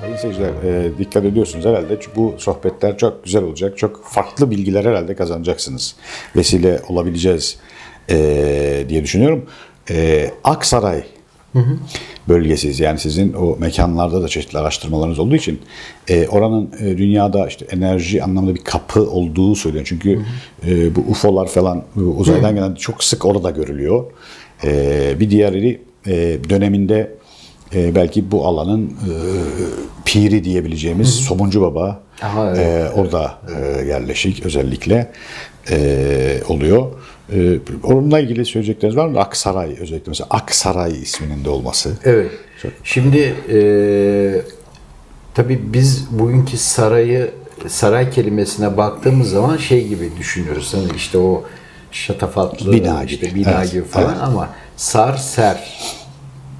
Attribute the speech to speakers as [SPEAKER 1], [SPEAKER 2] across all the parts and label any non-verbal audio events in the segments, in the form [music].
[SPEAKER 1] Sayın seyirciler e, dikkat ediyorsunuz herhalde çünkü bu sohbetler çok güzel olacak. Çok farklı bilgiler herhalde kazanacaksınız. Vesile olabileceğiz e, diye düşünüyorum. E, Aksaray bölgesiz yani sizin o mekanlarda da çeşitli araştırmalarınız olduğu için e, oranın e, dünyada işte enerji anlamında bir kapı olduğu söyleniyor. Çünkü e, bu UFO'lar falan uzaydan gelen çok sık orada görülüyor. E, bir diğeri e, döneminde e, belki bu alanın e, piri diyebileceğimiz Somuncu Baba
[SPEAKER 2] Aha, evet,
[SPEAKER 1] e, orada e, yerleşik özellikle e, oluyor. E, onunla ilgili söyleyecekleriniz var mı? Aksaray özellikle mesela Aksaray isminin de olması.
[SPEAKER 2] Evet. Şimdi e, tabii biz bugünkü sarayı saray kelimesine baktığımız zaman şey gibi düşünüyoruz. Hani işte o şatafatlı
[SPEAKER 1] Bina
[SPEAKER 2] işte
[SPEAKER 1] gibi.
[SPEAKER 2] bina
[SPEAKER 1] Evet,
[SPEAKER 2] gibi falan
[SPEAKER 1] evet.
[SPEAKER 2] ama sar ser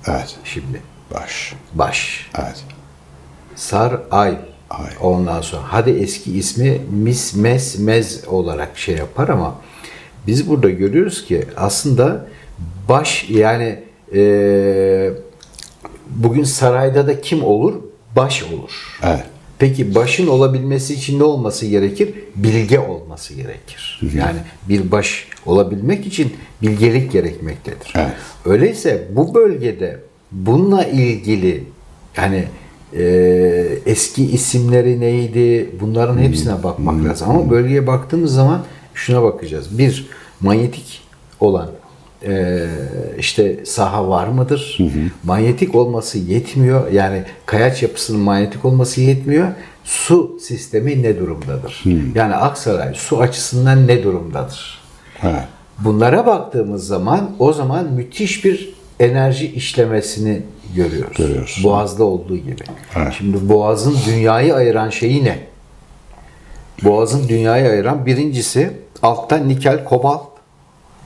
[SPEAKER 1] Evet.
[SPEAKER 2] şimdi
[SPEAKER 1] Baş.
[SPEAKER 2] baş.
[SPEAKER 1] Evet.
[SPEAKER 2] Sar ay.
[SPEAKER 1] Ay.
[SPEAKER 2] Ondan sonra hadi eski ismi mis mes mez olarak şey yapar ama biz burada görüyoruz ki aslında baş yani eee, bugün sarayda da kim olur? Baş olur.
[SPEAKER 1] Evet.
[SPEAKER 2] Peki başın olabilmesi için ne olması gerekir? Bilge olması gerekir. Yani bir baş olabilmek için bilgelik gerekmektedir.
[SPEAKER 1] Evet.
[SPEAKER 2] Öyleyse bu bölgede bununla ilgili yani e, eski isimleri neydi? Bunların hepsine bakmak lazım. Ama bölgeye baktığımız zaman şuna bakacağız. Bir, manyetik olan e, işte saha var mıdır? Manyetik olması yetmiyor. Yani kayaç yapısının manyetik olması yetmiyor. Su sistemi ne durumdadır? Yani Aksaray su açısından ne durumdadır?
[SPEAKER 1] Evet.
[SPEAKER 2] Bunlara baktığımız zaman o zaman müthiş bir enerji işlemesini görüyoruz.
[SPEAKER 1] Görüyoruz.
[SPEAKER 2] Boğaz'da olduğu gibi.
[SPEAKER 1] Evet.
[SPEAKER 2] Şimdi Boğaz'ın dünyayı ayıran şeyi ne? Boğaz'ın dünyayı ayıran birincisi alttan nikel, kobalt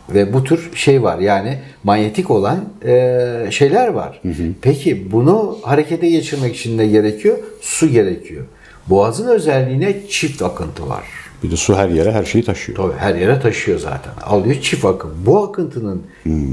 [SPEAKER 2] ve bu tür şey var. Yani manyetik olan e, şeyler var. Peki bunu harekete geçirmek için ne gerekiyor? Su gerekiyor. Boğaz'ın özelliğine çift akıntı var.
[SPEAKER 1] Bir de su her yere her şeyi taşıyor.
[SPEAKER 2] Tabii her yere taşıyor zaten. Alıyor çift akım. Bu akıntının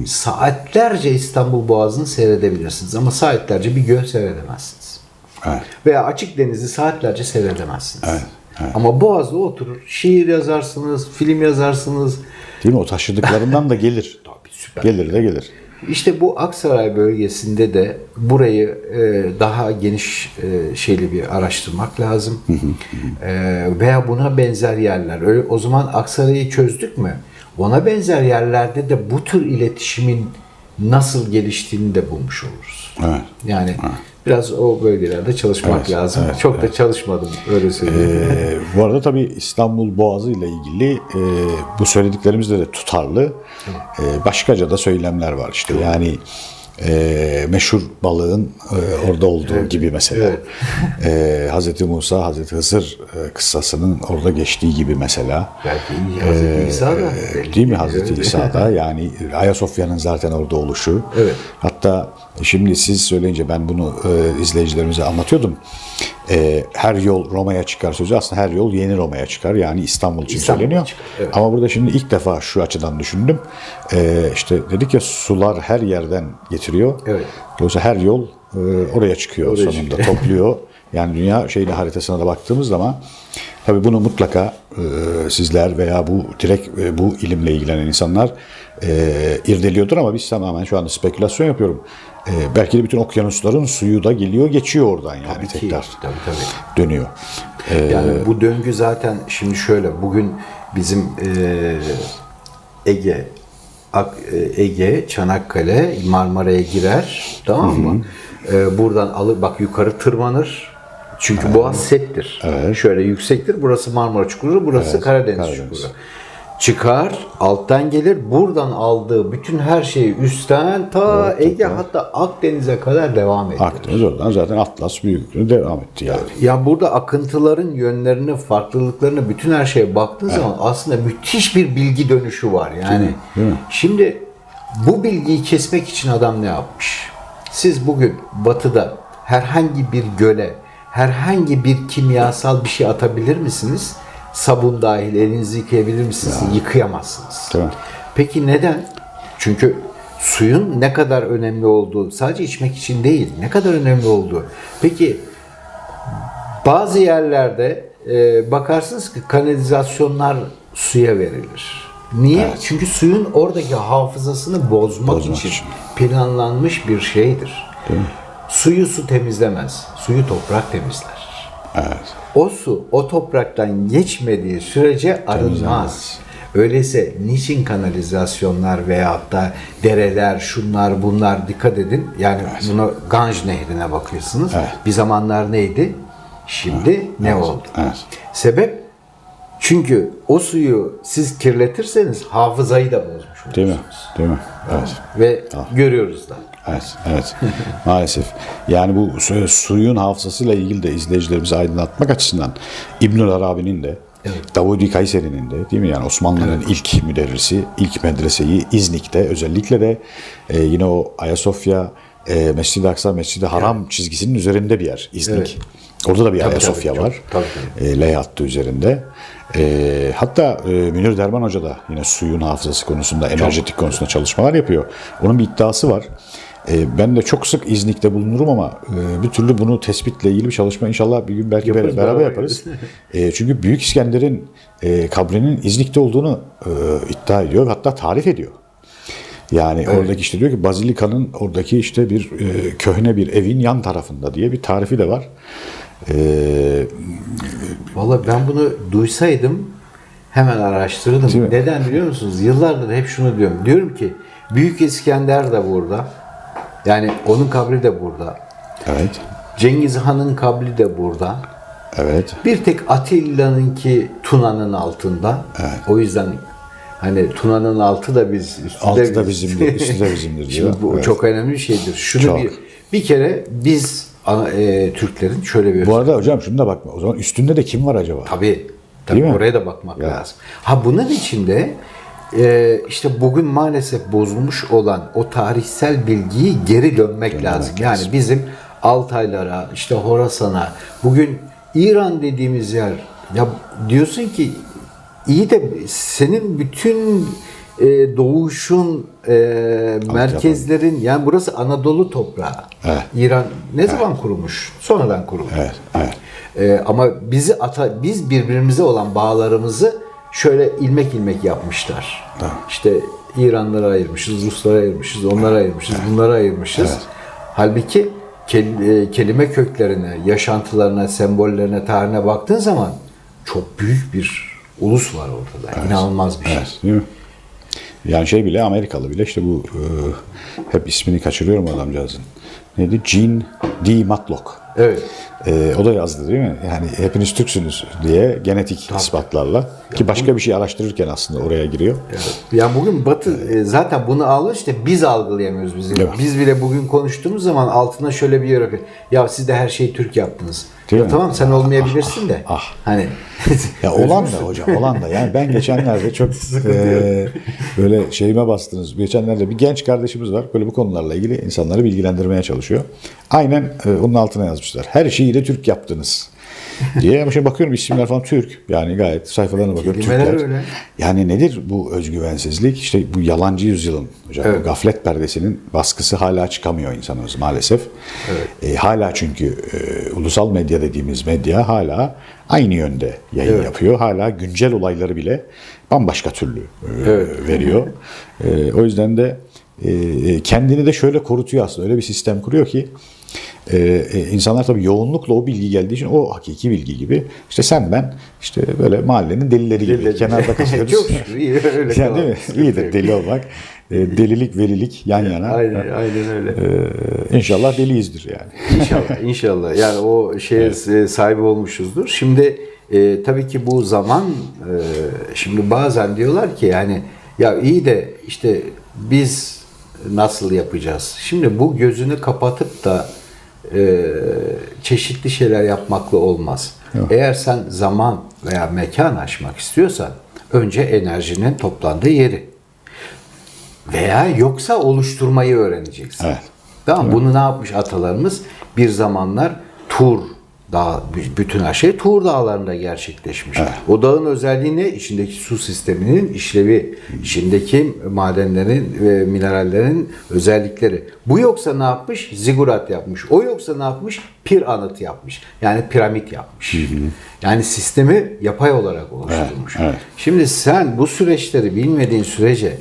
[SPEAKER 2] saatlerce İstanbul Boğazı'nı seyredebilirsiniz ama saatlerce bir göl seyredemezsiniz.
[SPEAKER 1] Evet.
[SPEAKER 2] Veya açık denizi saatlerce seyredemezsiniz.
[SPEAKER 1] Evet, evet.
[SPEAKER 2] Ama Boğaz'da oturur, şiir yazarsınız, film yazarsınız.
[SPEAKER 1] Değil mi? O taşıdıklarından da gelir. [laughs]
[SPEAKER 2] Tabii süper.
[SPEAKER 1] Gelir de gelir.
[SPEAKER 2] İşte bu Aksaray bölgesinde de burayı e, daha geniş e, şeyli bir araştırmak lazım. E, veya buna benzer yerler. Öyle, o zaman Aksaray'ı çözdük mü? Ona benzer yerlerde de bu tür iletişimin nasıl geliştiğini de bulmuş oluruz.
[SPEAKER 1] Evet.
[SPEAKER 2] Yani biraz o bölgelerde çalışmak
[SPEAKER 1] Evet,
[SPEAKER 2] lazım.
[SPEAKER 1] evet,
[SPEAKER 2] Çok da çalışmadım öyle söyleyeyim.
[SPEAKER 1] Ee, bu arada tabii İstanbul Boğazı ile ilgili e, bu söylediklerimizde de tutarlı. E, başkaca da söylemler var işte. Yani e, meşhur balığın e, orada olduğu gibi mesela. E, Hazreti Musa, Hazreti Hızır e, kıssasının orada geçtiği gibi mesela.
[SPEAKER 2] Belki Hazreti İsa da.
[SPEAKER 1] Ee, Değil mi Hazreti İsa'da [laughs] yani Ayasofya'nın zaten orada oluşu.
[SPEAKER 2] Evet.
[SPEAKER 1] Hatta şimdi siz söyleyince ben bunu e, izleyicilerimize anlatıyordum. E, her yol Roma'ya çıkar sözü aslında her yol yeni Roma'ya çıkar. Yani İstanbul için
[SPEAKER 2] İstanbul'a
[SPEAKER 1] söyleniyor.
[SPEAKER 2] çıkar, evet.
[SPEAKER 1] Ama burada şimdi ilk defa şu açıdan düşündüm. E, işte dedik ya sular her yerden getiriyor.
[SPEAKER 2] Evet.
[SPEAKER 1] Dolayısıyla her yol e, oraya çıkıyor
[SPEAKER 2] Oraya
[SPEAKER 1] sonunda topluyor. [laughs] Yani dünya şeyle haritasına da baktığımız zaman tabii bunu mutlaka e, sizler veya bu direkt e, bu ilimle ilgilenen insanlar e, irdeliyordur ama biz tamamen şu anda spekülasyon yapıyorum. E, belki de bütün okyanusların suyu da geliyor geçiyor oradan yani
[SPEAKER 2] Tabii ki,
[SPEAKER 1] tekrar
[SPEAKER 2] tabii, tabii.
[SPEAKER 1] dönüyor. E,
[SPEAKER 2] Yani bu döngü zaten şimdi şöyle bugün bizim e, Ege e, Ege, Çanakkale, Marmara'ya girer tamam mı? E, buradan alır bak yukarı tırmanır. Çünkü Boğaz settir. Şöyle yüksektir. Burası Marmara Çukuru, burası Karadeniz,
[SPEAKER 1] Karadeniz.
[SPEAKER 2] Çukuru. Çıkar, alttan gelir. Buradan aldığı bütün her şeyi üstten ta Ege hatta Akdeniz'e kadar devam ediyor.
[SPEAKER 1] Akdeniz oradan zaten Atlas büyüklüğü devam etti yani.
[SPEAKER 2] Ya burada akıntıların yönlerini, farklılıklarını, bütün her şeye baktığın zaman aslında müthiş bir bilgi dönüşü var. Yani
[SPEAKER 1] Değil mi?
[SPEAKER 2] şimdi bu bilgiyi kesmek için adam ne yapmış? Siz bugün batıda herhangi bir göle, herhangi bir kimyasal bir şey atabilir misiniz? Sabun dahil elinizi yıkayabilir misiniz? Yıkayamazsınız.
[SPEAKER 1] Değil mi?
[SPEAKER 2] Peki neden? Çünkü suyun ne kadar önemli olduğu sadece içmek için değil ne kadar önemli olduğu. Peki bazı yerlerde e, bakarsınız ki kanalizasyonlar suya verilir. Niye? Çünkü suyun oradaki hafızasını bozmak,
[SPEAKER 1] Bozmak
[SPEAKER 2] için,
[SPEAKER 1] için.
[SPEAKER 2] planlanmış bir şeydir. Suyu su temizlemez. Suyu toprak temizler.
[SPEAKER 1] Evet.
[SPEAKER 2] O su o topraktan geçmediği sürece arınmaz. Öyleyse niçin kanalizasyonlar veyahut da dereler, şunlar bunlar dikkat edin. Yani buna Ganj Nehri'ne bakıyorsunuz.
[SPEAKER 1] Evet.
[SPEAKER 2] Bir zamanlar neydi? Şimdi ne oldu?
[SPEAKER 1] Evet.
[SPEAKER 2] Sebep? Çünkü o suyu siz kirletirseniz hafızayı da bozmuş olursunuz.
[SPEAKER 1] Değil mi? Değil mi? Evet.
[SPEAKER 2] Ve görüyoruz da.
[SPEAKER 1] Evet, evet. [laughs] Maalesef. Yani bu su- suyun hafızasıyla ilgili de izleyicilerimizi aydınlatmak açısından İbnül Arabi'nin de Davudi Kayseri'nin de değil mi yani Osmanlı'nın ilk müderrisi, ilk medreseyi İznik'te özellikle de e, yine o Ayasofya, e, Mescid-i Aksa, Mescid-i Haram çizgisinin üzerinde bir yer İznik. Orada da bir
[SPEAKER 2] Tabii,
[SPEAKER 1] Ayasofya
[SPEAKER 2] tabii, çok-
[SPEAKER 1] var.
[SPEAKER 2] tabii,
[SPEAKER 1] E, L hattı üzerinde. E, hatta e, Münir Derman Hoca da yine suyun hafızası konusunda, enerjetik konusunda çalışmalar yapıyor. Onun bir iddiası var. E, ben de çok sık İznik'te bulunurum ama e, bir türlü bunu tespitle ilgili bir çalışma inşallah bir gün belki
[SPEAKER 2] Yaparız,
[SPEAKER 1] beraber,
[SPEAKER 2] beraber
[SPEAKER 1] yaparız. [laughs] E, çünkü Büyük İskender'in e, kabrinin İznik'te olduğunu e, iddia ediyor hatta tarif ediyor. Yani oradaki işte diyor ki Bazilika'nın oradaki işte bir e, köhne bir evin yan tarafında diye bir tarifi de var. E,
[SPEAKER 2] Vallahi ben bunu duysaydım hemen
[SPEAKER 1] mi?
[SPEAKER 2] Neden biliyor musunuz? Yıllardır hep şunu diyorum. Diyorum ki Büyük İskender de burada. Yani onun kabri de burada.
[SPEAKER 1] evet,
[SPEAKER 2] Cengiz Han'ın kabri de burada.
[SPEAKER 1] evet.
[SPEAKER 2] Bir tek Atilla'nınki Tuna'nın altında. O yüzden hani Tuna'nın altı da biz üstü
[SPEAKER 1] Altı da
[SPEAKER 2] biz.
[SPEAKER 1] bizimdir, üstü de bizimdir diyor.
[SPEAKER 2] Şimdi bu
[SPEAKER 1] Evet.
[SPEAKER 2] çok önemli bir şeydir. Şunu
[SPEAKER 1] Çok.
[SPEAKER 2] bir bir kere biz e, Türklerin şöyle bir
[SPEAKER 1] Bu arada hocam şunu da bakma. O zaman üstünde de kim var acaba?
[SPEAKER 2] Tabii. Tabii
[SPEAKER 1] Değil mi?
[SPEAKER 2] oraya da bakmak
[SPEAKER 1] Ya.
[SPEAKER 2] lazım. Ha bunun içinde e, işte bugün maalesef bozulmuş olan o tarihsel bilgiyi geri dönmek lazım. Yani bizim Altaylara, işte Horasan'a, bugün İran dediğimiz yer ya diyorsun ki iyi de senin bütün e, doğuşun e, merkezlerin yani burası Anadolu toprağı.
[SPEAKER 1] Evet.
[SPEAKER 2] İran ne zaman kurulmuş? Sonradan kurulmuş.
[SPEAKER 1] Evet, evet.
[SPEAKER 2] Ee, ama bizi ata biz birbirimize olan bağlarımızı şöyle ilmek ilmek yapmışlar. İşte İranlara ayırmışız, Ruslara ayırmışız, onlara ayırmışız, bunlara ayırmışız. Halbuki kel- e, kelime köklerine, yaşantılarına, sembollerine, tarihine baktığın zaman çok büyük bir ulus var ortada. İnanılmaz bir şey.
[SPEAKER 1] Evet, değil mi? Yani şey bile Amerikalı bile işte bu e, hep ismini kaçırıyorum adamcağızın. Neydi? Gene D. Matlock.
[SPEAKER 2] Evet.
[SPEAKER 1] E, o da yazdı değil mi? Yani hepiniz Türksünüz diye genetik ispatlarla. Ki başka bir şey araştırırken aslında oraya giriyor.
[SPEAKER 2] Yani bugün Batı e, zaten bunu almış işte biz algılayamıyoruz bizim.
[SPEAKER 1] Evet.
[SPEAKER 2] Biz bile bugün konuştuğumuz zaman altına şöyle bir yer. Ya siz de her şeyi Türk yaptınız.
[SPEAKER 1] Değil
[SPEAKER 2] ya
[SPEAKER 1] mi?
[SPEAKER 2] tamam sen olmayabilirsin de.
[SPEAKER 1] ah.
[SPEAKER 2] Hani [laughs]
[SPEAKER 1] Ya olan da hocam olan da. Yani ben geçenlerde çok [laughs] e, böyle şeyime bastınız. Geçenlerde bir genç kardeşimiz var. Böyle bu konularla ilgili insanları bilgilendirmeye çalışıyor. Aynen e, onun altına yazmışlar. Her şeyi de Türk yaptınız. Diye ama şimdi bakıyorum isimler falan Türk. Yani gayet sayfalarına bakıyorum
[SPEAKER 2] Kelimeler
[SPEAKER 1] Türkler.
[SPEAKER 2] öyle.
[SPEAKER 1] Yani nedir bu özgüvensizlik? İşte bu yalancı yüzyılın hocam
[SPEAKER 2] Evet.
[SPEAKER 1] gaflet perdesinin baskısı hala çıkamıyor insanımız maalesef. E, hala çünkü e, ulusal medya dediğimiz medya hala aynı yönde yayın
[SPEAKER 2] Evet.
[SPEAKER 1] yapıyor. Hala güncel olayları bile bambaşka türlü e,
[SPEAKER 2] Evet.
[SPEAKER 1] veriyor. E, o yüzden de kendini de şöyle korutuyor aslında. Öyle bir sistem kuruyor ki e, e, insanlar tabii yoğunlukla o bilgi geldiği için o hakiki bilgi gibi. İşte sen ben işte böyle mahallenin delileri gibi
[SPEAKER 2] Delileri.
[SPEAKER 1] kenarda [laughs] kalıyoruz.
[SPEAKER 2] Çok şükür, iyi, öyle
[SPEAKER 1] yani değil mi? İyidir deli olmak. E, delilik, velilik yan yana.
[SPEAKER 2] aynen, aynen öyle.
[SPEAKER 1] E, inşallah deliyizdir yani.
[SPEAKER 2] İnşallah, [laughs] inşallah. Yani o şeye e, sahibi olmuşuzdur. Şimdi e, tabii ki bu zaman e, şimdi bazen diyorlar ki yani ya iyi de işte biz nasıl yapacağız? Şimdi bu gözünü kapatıp da e, çeşitli şeyler yapmakla olmaz. Eğer sen zaman veya mekan aşmak istiyorsan önce enerjinin toplandığı yeri veya yoksa oluşturmayı öğreneceksin.
[SPEAKER 1] Evet.
[SPEAKER 2] Tamam bunu ne yapmış atalarımız? Bir zamanlar tur Dağ, bütün her şey Tuğ Dağları'nda gerçekleşmiş. O dağın özelliği ne? İçindeki su sisteminin işlevi, içindeki madenlerin ve minerallerin özellikleri. Bu yoksa ne yapmış? Zigurat yapmış. O yoksa ne yapmış? Pir anıt yapmış. Yani piramit yapmış. Yani sistemi yapay olarak oluşturmuş.
[SPEAKER 1] Evet, evet.
[SPEAKER 2] Şimdi sen bu süreçleri bilmediğin sürece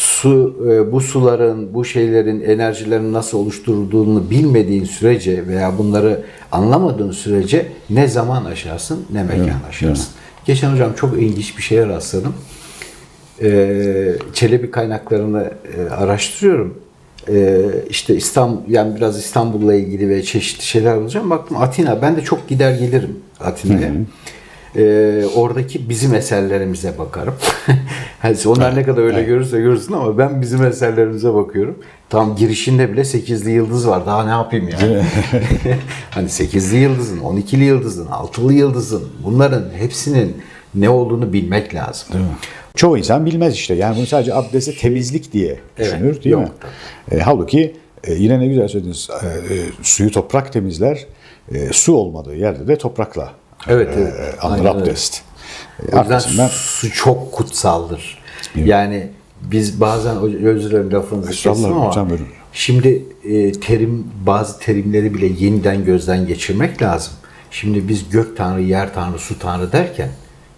[SPEAKER 2] su e, bu suların, bu şeylerin enerjilerin nasıl oluşturulduğunu bilmediğin sürece veya bunları anlamadığın sürece ne zaman aşarsın ne mekan aşarsın. Geçen hocam çok ilginç bir şeye rastladım. Ee, Çelebi kaynaklarını e, araştırıyorum. Ee, işte İstanbul yani biraz İstanbul'la ilgili ve çeşitli şeyler bulacağım. Baktım Atina. Ben de çok gider gelirim Atina'ya. Ee, oradaki bizim eserlerimize bakarım. [laughs] hani onlar ne kadar öyle görürse görsün ama ben bizim eserlerimize bakıyorum. Tam girişinde bile 8'li yıldız var. Daha ne yapayım yani? [laughs] hani 8'li yıldızın, 12'li yıldızın, 6'lı yıldızın bunların hepsinin ne olduğunu bilmek lazım.
[SPEAKER 1] Çoğu insan bilmez işte. Yani bunu sadece abdesti temizlik diye
[SPEAKER 2] Evet,
[SPEAKER 1] düşünür değil
[SPEAKER 2] yok.
[SPEAKER 1] mi? E, halbuki e, yine ne güzel söylediniz. E, e, suyu toprak temizler. E, su olmadığı yerde de toprakla
[SPEAKER 2] Evet, evet.
[SPEAKER 1] e,
[SPEAKER 2] Aynen öyle.
[SPEAKER 1] abdest. E,
[SPEAKER 2] O yüzden
[SPEAKER 1] arkasından
[SPEAKER 2] su çok kutsaldır. Yani biz bazen özür dilerim lafınızı kestim ama
[SPEAKER 1] buyurun.
[SPEAKER 2] şimdi e, terim bazı terimleri bile yeniden gözden geçirmek lazım. Şimdi biz gök tanrı, yer tanrı, su tanrı derken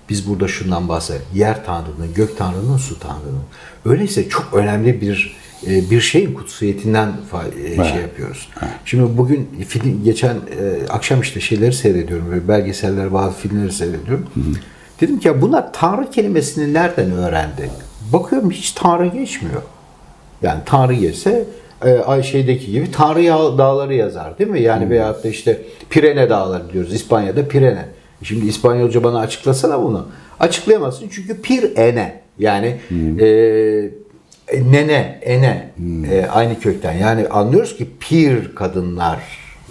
[SPEAKER 2] biz burada şundan bahsediyoruz. Yer tanrının, gök tanrının, su tanrının. Öyleyse çok önemli bir bir şeyin kutsiyetinden e, şey yapıyoruz. Şimdi bugün film geçen e, akşam işte şeyleri seyrediyorum böyle belgeseller bazı filmleri seyrediyorum. Dedim ki ya bunlar tanrı kelimesini nereden öğrendi? Bakıyorum hiç tanrı geçmiyor. Yani Tanrı geçse e, ay şeydeki gibi Tanrı dağları yazar değil mi? Yani veyahut da işte Pirene dağları diyoruz. İspanya'da Pirene. Şimdi İspanyolca bana açıklasana bunu. Açıklayamazsın çünkü Pirene yani e, nene, ene e, aynı kökten. Yani anlıyoruz ki pir kadınlar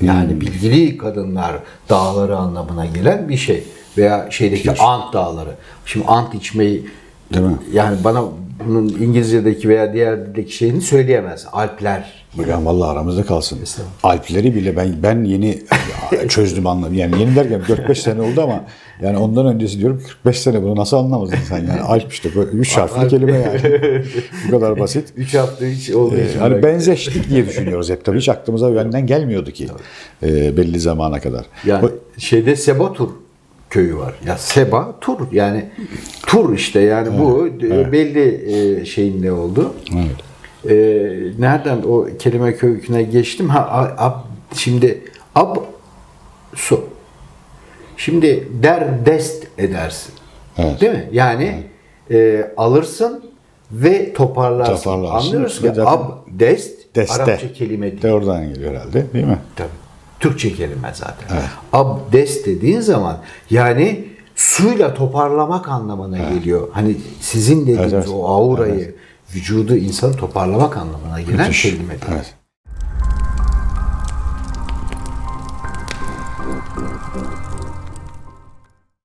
[SPEAKER 2] yani bilgili kadınlar dağları anlamına gelen bir şey. Veya şeydeki Ant dağları. Şimdi Ant içmeyi
[SPEAKER 1] Değil mi?
[SPEAKER 2] yani bana bunun İngilizce'deki veya diğer dildeki şeyini söyleyemez. Alpler.
[SPEAKER 1] Hocam vallahi aramızda kalsın. Alpleri bile ben ben yeni [laughs] çözdüm anladım. Yani yeni derken 4-5 sene oldu ama yani ondan öncesi diyorum 45 sene bunu nasıl anlamadın sen yani Alp işte böyle 3 harfli kelime yani. Bu kadar basit. [laughs]
[SPEAKER 2] 3 hafta hiç olduğu
[SPEAKER 1] Ee,
[SPEAKER 2] için.
[SPEAKER 1] hani
[SPEAKER 2] belki-
[SPEAKER 1] benzeştik diye düşünüyoruz hep tabii hiç aklımıza o yönden gelmiyordu ki e, belli zamana kadar.
[SPEAKER 2] Yani
[SPEAKER 1] O-
[SPEAKER 2] şeyde Seba Tur köyü var. Ya Seba Tur yani Tur işte yani bu e, belli e, şeyin ne oldu.
[SPEAKER 1] Evet.
[SPEAKER 2] E, nereden o kelime köküne geçtim? Ha ab, şimdi ab su. Şimdi der dest edersin.
[SPEAKER 1] Evet.
[SPEAKER 2] Değil mi? Yani e, alırsın ve toparlarsın.
[SPEAKER 1] Toparlarsın.
[SPEAKER 2] Anlıyoruz ki
[SPEAKER 1] zaten
[SPEAKER 2] ab dest
[SPEAKER 1] Deste.
[SPEAKER 2] Arapça kelime değil.
[SPEAKER 1] De oradan geliyor herhalde değil mi?
[SPEAKER 2] Tabii. Türkçe kelime zaten. Abdest dediğin zaman yani suyla toparlamak anlamına geliyor. Hani sizin dediğiniz
[SPEAKER 1] Evet, evet.
[SPEAKER 2] o aurayı, vücudu insanı toparlamak anlamına gelen
[SPEAKER 1] Müthiş.
[SPEAKER 2] kelime.
[SPEAKER 1] Evet.